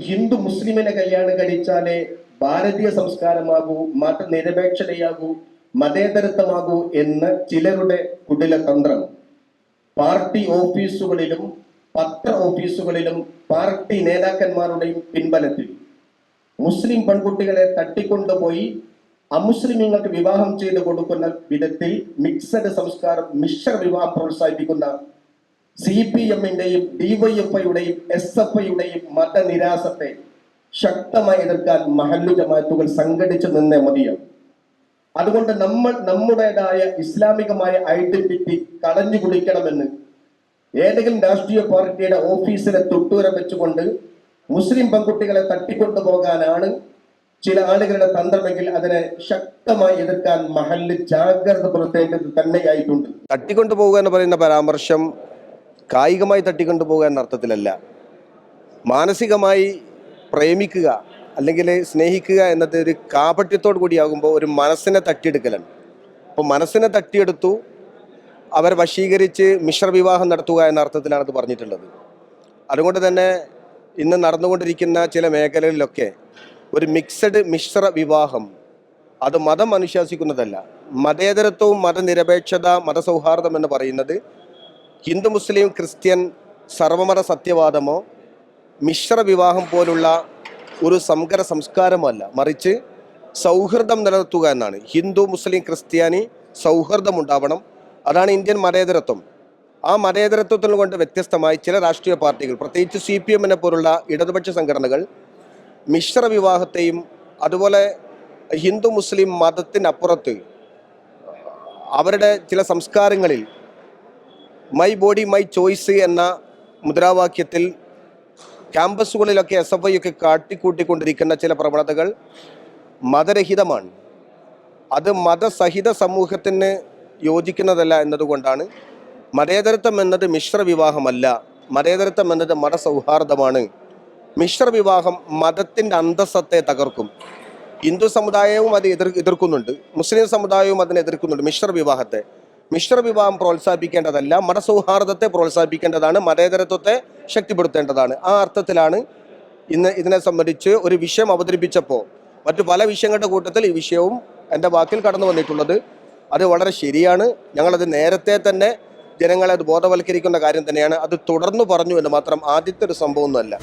ഹിന്ദു മുസ്ലിമിനെ കല്യാണം കഴിച്ചാലേ ഭാരതീയ സംസ്കാരമാകൂ മതനിരപേക്ഷതയാകൂ മതേതരത്വമാകൂ എന്ന് ചിലരുടെ കുടിലതന്ത്രം. പാർട്ടി ഓഫീസുകളിലും പത്ര ഓഫീസുകളിലും പാർട്ടി നേതാക്കന്മാരുടെയും പിൻബലത്തിൽ. മുസ്ലിം പെൺകുട്ടികളെ തട്ടിക്കൊണ്ടുപോയി അമുസ്ലിമീങ്ങൾക്ക് വിവാഹം ചെയ്തു കൊടുക്കുന്ന വിധത്തിൽ മിക്സഡ് സംസ്കാരം മിശ്ര വിവാഹം പ്രോത്സാഹിപ്പിക്കുന്ന സി പി എമ്മിന്റെയും ഡിവൈഎഫ്ഐയുടെയും എസ് എഫ് ഐയുടെയും മതനിരാസത്തെ ശക്തമായി എതിർക്കാൻ മഹല്ലു ജമാത്തുകൾ സംഘടിച്ചു നിന്നേ മതിയാവും. അതുകൊണ്ട് നമ്മൾ നമ്മുടേതായ ഇസ്ലാമികമായ ഐഡന്റിറ്റി കളഞ്ഞു കുടിക്കണമെന്ന് ഏതെങ്കിലും രാഷ്ട്രീയ പാർട്ടിയുടെ ഓഫീസിലെ തൊട്ടൂരം വെച്ചുകൊണ്ട് മുസ്ലിം പെൺകുട്ടികളെ തട്ടിക്കൊണ്ടുപോകാനാണ് ചില ആളുകളുടെ തന്ത്രമെങ്കിൽ അതിനെ ശക്തമായി എതിർക്കാൻ മഹല്ല് ജാഗ്രത പുറത്തേണ്ടത് തന്നെയായിട്ടുണ്ട്. തട്ടിക്കൊണ്ടുപോകുക എന്ന് പറയുന്ന പരാമർശം കായികമായി തട്ടിക്കൊണ്ടുപോകുക എന്ന അർത്ഥത്തിലല്ല മാനസികമായി പ്രേമിക്കുക അല്ലെങ്കിൽ സ്നേഹിക്കുക എന്നത് ഒരു കാപട്യത്തോടു കൂടിയാകുമ്പോൾ ഒരു മനസ്സിനെ തട്ടിയെടുക്കലാണ്. അപ്പോൾ മനസ്സിനെ തട്ടിയെടുത്തു അവർ വശീകരിച്ച് മിശ്ര വിവാഹം നടത്തുക എന്ന അർത്ഥത്തിലാണ് അത് പറഞ്ഞിട്ടുള്ളത്. അതുകൊണ്ട് തന്നെ ഇന്ന് നടന്നുകൊണ്ടിരിക്കുന്ന ചില മേഖലകളിലൊക്കെ ഒരു മിക്സഡ് മിശ്ര വിവാഹം അത് മതം അനുശാസിക്കുന്നതല്ല. മതേതരത്വവും മതനിരപേക്ഷത മതസൗഹാർദ്ദം എന്ന് പറയുന്നത് ഹിന്ദു മുസ്ലിം ക്രിസ്ത്യൻ സർവമത സത്യവാദമോ മിശ്ര വിവാഹം പോലുള്ള ഒരു സംകര സംസ്കാരമല്ല മറിച്ച് സൗഹൃദം നിലനിർത്തുക എന്നാണ്. ഹിന്ദു മുസ്ലിം ക്രിസ്ത്യാനി സൗഹൃദം ഉണ്ടാവണം. അതാണ് ഇന്ത്യൻ മതേതരത്വം. ആ മതേതരത്വത്തിൽ കൊണ്ട് വ്യത്യസ്തമായി ചില രാഷ്ട്രീയ പാർട്ടികൾ പ്രത്യേകിച്ച് സി പി എമ്മിനെ പോലുള്ള ഇടതുപക്ഷ സംഘടനകൾ മിശ്ര വിവാഹത്തെയും അതുപോലെ ഹിന്ദു മുസ്ലിം മതത്തിനപ്പുറത്ത് അവരുടെ ചില സംസ്കാരങ്ങളിൽ മൈ ബോഡി മൈ ചോയ്സ് എന്ന മുദ്രാവാക്യത്തിൽ ക്യാമ്പസുകളിലൊക്കെ എസ് എഫ് ഐ ഒക്കെ കാട്ടിക്കൂട്ടിക്കൊണ്ടിരിക്കുന്ന ചില പ്രവണതകൾ മതരഹിതമാണ്. അത് മതസഹിത സമൂഹത്തിന് യോജിക്കുന്നതല്ല എന്നതുകൊണ്ടാണ്. മതേതരത്വം എന്നത് മിശ്ര വിവാഹമല്ല. മതേതരത്വം എന്നത് മതസൗഹാർദ്ദമാണ്. മിശ്ര വിവാഹം മതത്തിന്റെ അന്തസ്സത്തെ തകർക്കും. ഹിന്ദു സമുദായവും അത് എതിർ എതിർക്കുന്നുണ്ട്. മുസ്ലിം സമുദായവും അതിനെ എതിർക്കുന്നുണ്ട് മിശ്ര വിവാഹത്തെ. മിശ്ര വിവാഹം പ്രോത്സാഹിപ്പിക്കേണ്ടതല്ല മതസൗഹാർദ്ദത്തെ പ്രോത്സാഹിപ്പിക്കേണ്ടതാണ് മതേതരത്വത്തെ ശക്തിപ്പെടുത്തേണ്ടതാണ്. ആ അർത്ഥത്തിലാണ് ഇന്ന് ഇതിനെ സംബന്ധിച്ച് ഒരു വിഷയം അവതരിപ്പിച്ചപ്പോൾ. മറ്റു പല വിഷയങ്ങളുടെ കൂട്ടത്തിൽ ഈ വിഷയവും എന്റെ വാക്കിൽ കടന്നു വന്നിട്ടുള്ളത്. അത് വളരെ ശരിയാണ്. ഞങ്ങളത് നേരത്തെ തന്നെ ജനങ്ങളെ അത് ബോധവൽക്കരിക്കുന്ന കാര്യം തന്നെയാണ്. അത് തുടർന്നു പറഞ്ഞു എന്ന് മാത്രം ആദ്യത്തെ ഒരു സംഭവമൊന്നുമല്ല.